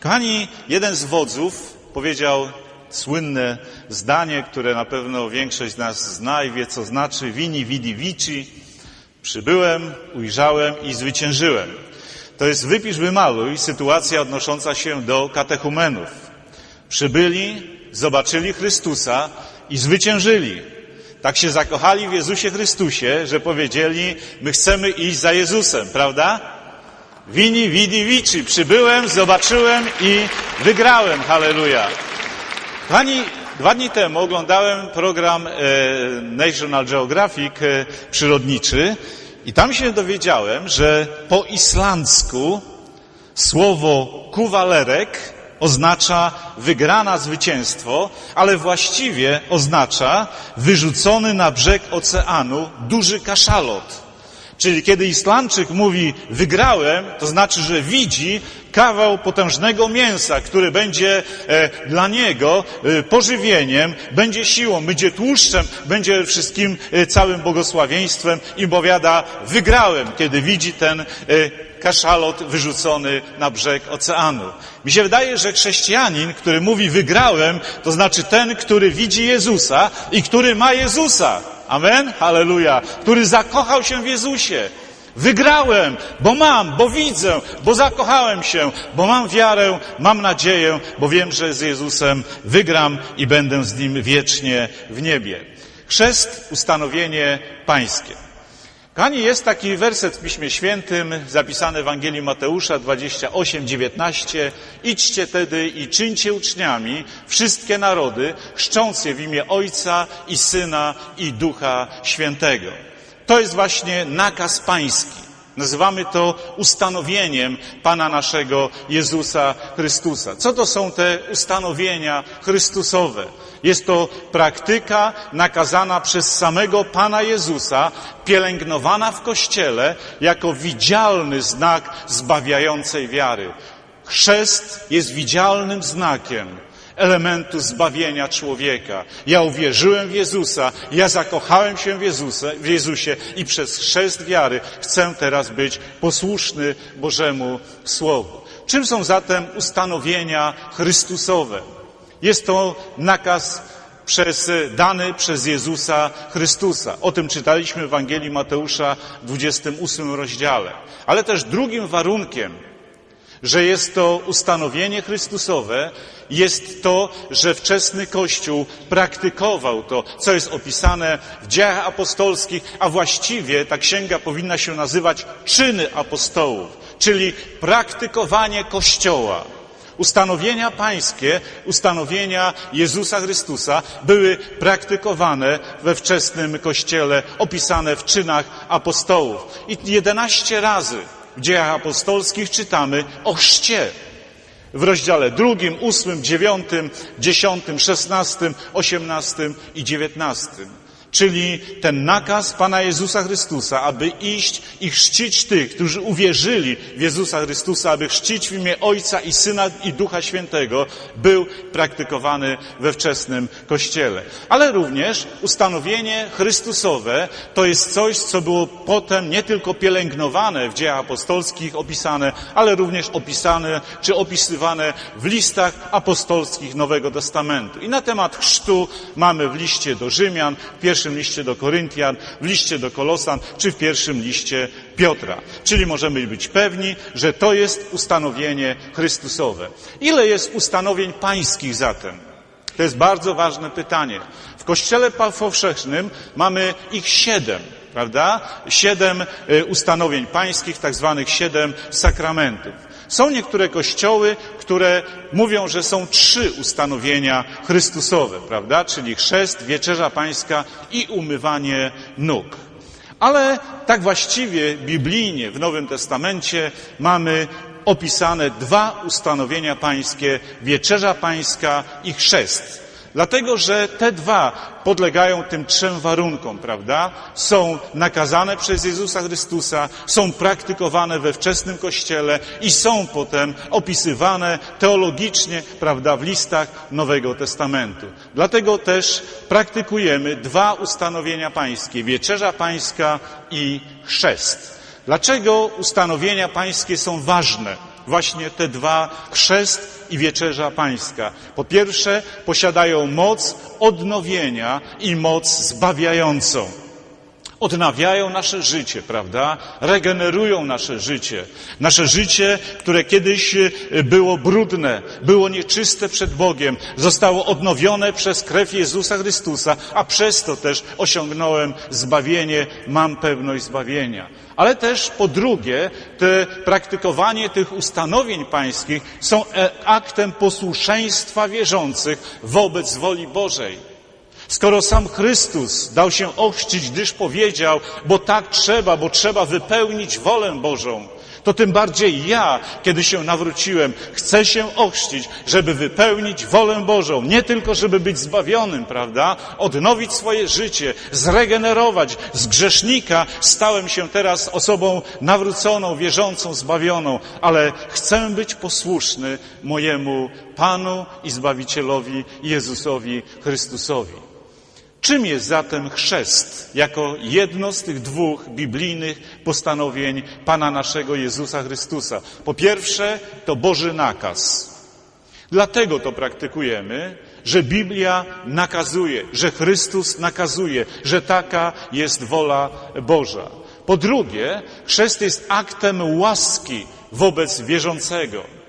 Kochani, jeden z wodzów powiedział słynne zdanie, które na pewno większość z nas zna i wie, co znaczy vini, vidi, vici. Przybyłem, ujrzałem i zwyciężyłem. To jest wypisz, wymaluj, sytuacja odnosząca się do katechumenów. Przybyli, zobaczyli Chrystusa i zwyciężyli. Tak się zakochali w Jezusie Chrystusie, że powiedzieli, my chcemy iść za Jezusem, prawda? Vini, vidi, vici. Przybyłem, zobaczyłem i wygrałem. Halleluja. Kochani, dwa dni temu oglądałem program e, National Geographic e, przyrodniczy i tam się dowiedziałem, że po islandzku słowo kuwalerek oznacza wygrana zwycięstwo, ale właściwie oznacza wyrzucony na brzeg oceanu duży kaszalot. Czyli kiedy Islandczyk mówi wygrałem, to znaczy, że widzi kawał potężnego mięsa, który będzie e, dla niego e, pożywieniem, będzie siłą, będzie tłuszczem, będzie wszystkim e, całym błogosławieństwem i powiada wygrałem, kiedy widzi ten e, kaszalot wyrzucony na brzeg oceanu. Mi się wydaje, że chrześcijanin, który mówi wygrałem, to znaczy ten, który widzi Jezusa i który ma Jezusa. Amen? Halleluja. Który zakochał się w Jezusie. Wygrałem, bo mam, bo widzę, bo zakochałem się, bo mam wiarę, mam nadzieję, bo wiem, że z Jezusem wygram i będę z Nim wiecznie w niebie. Chrzest, ustanowienie pańskie. Kochani, jest taki werset w Piśmie Świętym zapisany w Ewangelii Mateusza 28, 19. Idźcie tedy i czyńcie uczniami wszystkie narody, chrzcząc je w imię Ojca i Syna i Ducha Świętego. To jest właśnie nakaz pański. Nazywamy to ustanowieniem Pana naszego Jezusa Chrystusa. Co to są te ustanowienia Chrystusowe? Jest to praktyka nakazana przez samego Pana Jezusa, pielęgnowana w Kościele jako widzialny znak zbawiającej wiary. Chrzest jest widzialnym znakiem elementu zbawienia człowieka. Ja uwierzyłem w Jezusa, ja zakochałem się w, Jezusa, w Jezusie i przez chrzest wiary chcę teraz być posłuszny Bożemu Słowu. Czym są zatem ustanowienia Chrystusowe? Jest to nakaz przez, dany przez Jezusa Chrystusa. O tym czytaliśmy w Ewangelii Mateusza w 28 rozdziale. Ale też drugim warunkiem że jest to ustanowienie Chrystusowe, jest to, że wczesny Kościół praktykował to, co jest opisane w dziejach apostolskich, a właściwie ta księga powinna się nazywać czyny apostołów, czyli praktykowanie Kościoła. Ustanowienia pańskie, ustanowienia Jezusa Chrystusa były praktykowane we wczesnym Kościele, opisane w czynach apostołów. I jedenaście razy w dziejach apostolskich czytamy o chrzcie. W rozdziale drugim, ósmym, dziewiątym, dziesiątym, szesnastym, osiemnastym i dziewiętnastym. Czyli ten nakaz Pana Jezusa Chrystusa, aby iść i chrzcić tych, którzy uwierzyli w Jezusa Chrystusa, aby chrzcić w imię Ojca i Syna i Ducha Świętego, był praktykowany we wczesnym Kościele. Ale również ustanowienie Chrystusowe to jest coś, co było potem nie tylko pielęgnowane w dziejach apostolskich, opisane, ale również opisane czy opisywane w listach apostolskich Nowego Testamentu. I na temat chrztu mamy w liście do Rzymian, w pierwszym liście do Koryntian, w liście do Kolosan, czy w pierwszym liście Piotra. Czyli możemy być pewni, że to jest ustanowienie Chrystusowe. Ile jest ustanowień pańskich zatem? To jest bardzo ważne pytanie. W Kościele powszechnym mamy ich siedem prawda? Siedem ustanowień pańskich, tak zwanych siedem sakramentów. Są niektóre kościoły, które mówią, że są trzy ustanowienia Chrystusowe, prawda? Czyli chrzest, wieczerza pańska i umywanie nóg. Ale tak właściwie biblijnie w Nowym Testamencie mamy opisane dwa ustanowienia pańskie, wieczerza pańska i chrzest. Dlatego, że te dwa podlegają tym trzem warunkom, prawda? Są nakazane przez Jezusa Chrystusa, są praktykowane we wczesnym Kościele i są potem opisywane teologicznie, prawda, w listach Nowego Testamentu. Dlatego też praktykujemy dwa ustanowienia pańskie, wieczerza pańska i chrzest. Dlaczego ustanowienia pańskie są ważne? właśnie te dwa chrzest i wieczerza pańska. Po pierwsze, posiadają moc odnowienia i moc zbawiającą odnawiają nasze życie, prawda? Regenerują nasze życie. Nasze życie, które kiedyś e, było brudne, było nieczyste przed Bogiem, zostało odnowione przez krew Jezusa Chrystusa, a przez to też osiągnąłem zbawienie, mam pewność zbawienia. Ale też po drugie, te praktykowanie tych ustanowień pańskich są e, aktem posłuszeństwa wierzących wobec woli Bożej. Skoro sam Chrystus dał się ochrzcić, gdyż powiedział, bo tak trzeba, bo trzeba wypełnić wolę Bożą, to tym bardziej ja, kiedy się nawróciłem, chcę się ochrzcić, żeby wypełnić wolę Bożą. Nie tylko, żeby być zbawionym, prawda? Odnowić swoje życie, zregenerować. Z grzesznika stałem się teraz osobą nawróconą, wierzącą, zbawioną, ale chcę być posłuszny mojemu Panu i Zbawicielowi Jezusowi Chrystusowi. Czym jest zatem chrzest jako jedno z tych dwóch biblijnych postanowień Pana naszego Jezusa Chrystusa? Po pierwsze, to Boży nakaz. Dlatego to praktykujemy, że Biblia nakazuje, że Chrystus nakazuje, że taka jest wola Boża. Po drugie, chrzest jest aktem łaski wobec wierzącego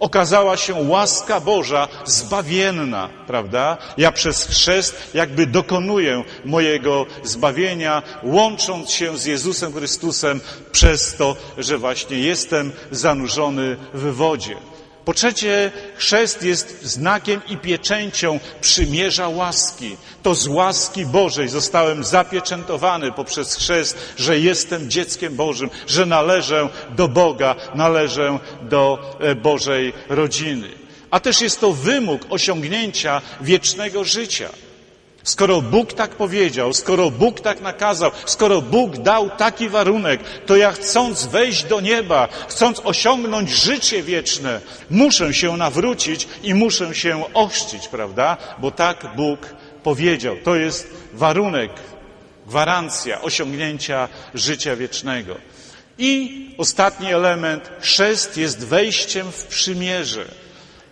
okazała się łaska Boża zbawienna, prawda? Ja przez chrzest jakby dokonuję mojego zbawienia, łącząc się z Jezusem Chrystusem przez to, że właśnie jestem zanurzony w wodzie. Po trzecie, chrzest jest znakiem i pieczęcią przymierza łaski. To z łaski Bożej zostałem zapieczętowany poprzez chrzest, że jestem dzieckiem Bożym, że należę do Boga, należę do e, Bożej rodziny. A też jest to wymóg osiągnięcia wiecznego życia. Skoro Bóg tak powiedział, skoro Bóg tak nakazał, skoro Bóg dał taki warunek, to ja chcąc wejść do nieba, chcąc osiągnąć życie wieczne, muszę się nawrócić i muszę się ochrzcić, prawda? Bo tak Bóg powiedział. To jest warunek, gwarancja osiągnięcia życia wiecznego. I ostatni element, chrzest jest wejściem w przymierze.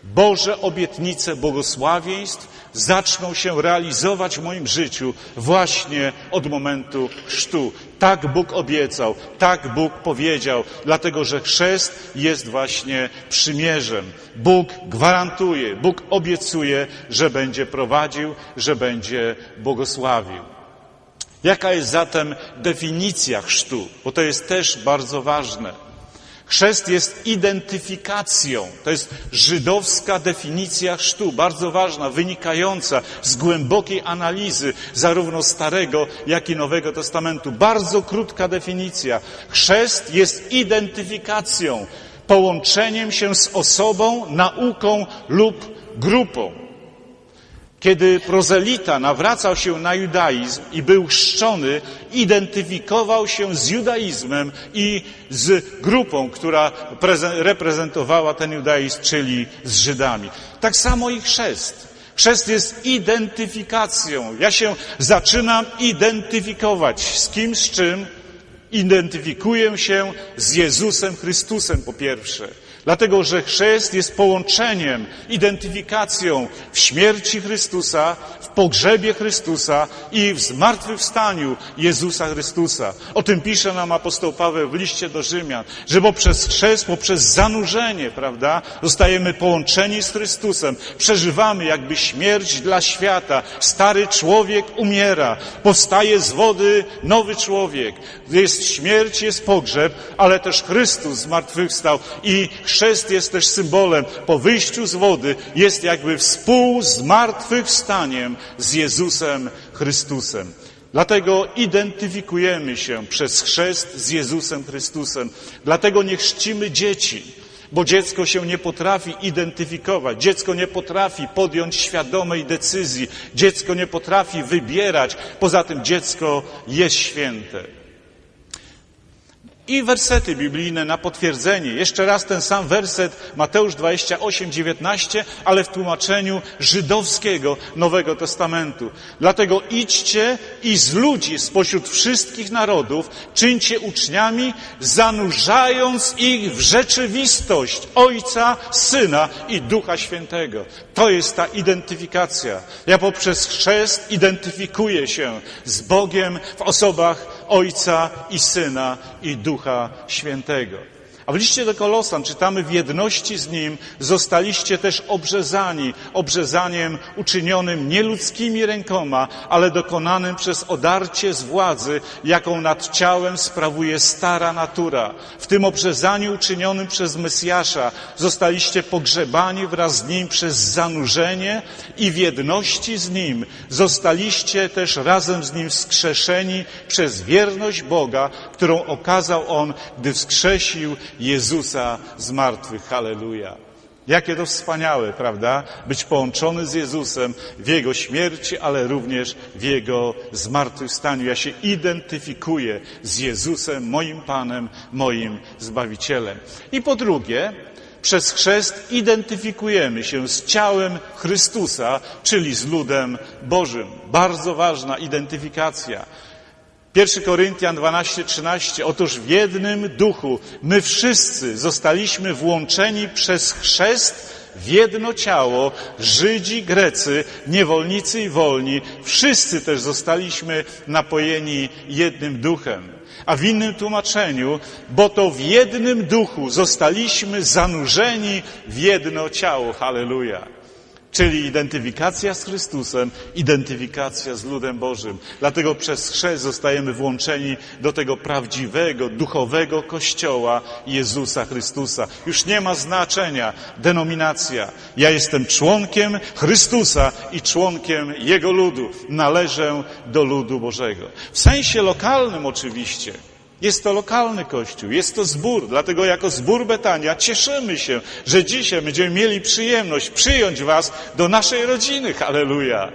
Boże obietnice błogosławieństw zaczną się realizować w moim życiu właśnie od momentu chrztu. Tak Bóg obiecał, tak Bóg powiedział, dlatego że chrzest jest właśnie przymierzem. Bóg gwarantuje, Bóg obiecuje, że będzie prowadził, że będzie błogosławił. Jaka jest zatem definicja chrztu? Bo to jest też bardzo ważne. Chrzest jest identyfikacją. To jest żydowska definicja chrztu, bardzo ważna, wynikająca z głębokiej analizy zarówno Starego, jak i Nowego Testamentu. Bardzo krótka definicja. Chrzest jest identyfikacją, połączeniem się z osobą, nauką lub grupą. Kiedy prozelita nawracał się na judaizm i był chrzczony, identyfikował się z judaizmem i z grupą, która reprezentowała ten judaizm, czyli z Żydami. Tak samo i chrzest. Chrzest jest identyfikacją. Ja się zaczynam identyfikować z kim, z czym. Identyfikuję się z Jezusem Chrystusem po pierwsze. Dlatego, że chrzest jest połączeniem, identyfikacją w śmierci Chrystusa, w pogrzebie Chrystusa i w zmartwychwstaniu Jezusa Chrystusa. O tym pisze nam apostoł Paweł w liście do Rzymian, że poprzez chrzest, poprzez zanurzenie, prawda, zostajemy połączeni z Chrystusem, przeżywamy jakby śmierć dla świata. Stary człowiek umiera, powstaje z wody nowy człowiek. Jest śmierć, jest pogrzeb, ale też Chrystus zmartwychwstał i chrzest jest też symbolem, po wyjściu z wody jest jakby współzmartwychwstaniem z Jezusem Chrystusem. Dlatego identyfikujemy się przez chrzest z Jezusem Chrystusem. Dlatego nie chrzcimy dzieci, bo dziecko się nie potrafi identyfikować, dziecko nie potrafi podjąć świadomej decyzji, dziecko nie potrafi wybierać. Poza tym dziecko jest święte. I wersety biblijne na potwierdzenie. Jeszcze raz ten sam werset Mateusz 28, 19, ale w tłumaczeniu żydowskiego Nowego Testamentu. Dlatego idźcie i z ludzi spośród wszystkich narodów czyńcie uczniami, zanurzając ich w rzeczywistość Ojca, Syna i Ducha Świętego. To jest ta identyfikacja. Ja poprzez chrzest identyfikuję się z Bogiem w osobach Ojca i Syna i Ducha Świętego. A w liście do Kolosan czytamy w jedności z Nim zostaliście też obrzezani, obrzezaniem uczynionym nie ludzkimi rękoma, ale dokonanym przez odarcie z władzy, jaką nad ciałem sprawuje stara natura. W tym obrzezaniu uczynionym przez Mesjasza zostaliście pogrzebani wraz z Nim przez zanurzenie i w jedności z Nim zostaliście też razem z Nim wskrzeszeni przez wierność Boga, którą okazał On, gdy wskrzesił Jezusa z martwych. Halleluja. Jakie to wspaniałe, prawda? Być połączony z Jezusem w Jego śmierci, ale również w Jego zmartwychwstaniu. Ja się identyfikuję z Jezusem, moim Panem, moim Zbawicielem. I po drugie, przez chrzest identyfikujemy się z ciałem Chrystusa, czyli z ludem Bożym. Bardzo ważna identyfikacja. 1 Koryntian 12, 13. Otóż w jednym duchu my wszyscy zostaliśmy włączeni przez chrzest w jedno ciało, Żydzi, Grecy, niewolnicy i wolni. Wszyscy też zostaliśmy napojeni jednym duchem. A w innym tłumaczeniu, bo to w jednym duchu zostaliśmy zanurzeni w jedno ciało. Halleluja. Czyli identyfikacja z Chrystusem, identyfikacja z ludem Bożym. Dlatego przez chrzest zostajemy włączeni do tego prawdziwego, duchowego kościoła Jezusa Chrystusa. Już nie ma znaczenia denominacja. Ja jestem członkiem Chrystusa i członkiem Jego ludu. Należę do ludu Bożego. W sensie lokalnym oczywiście. Jest to lokalny kościół, jest to zbór, dlatego jako zbór Betania cieszymy się, że dzisiaj będziemy mieli przyjemność przyjąć Was do naszej rodziny. Halleluja!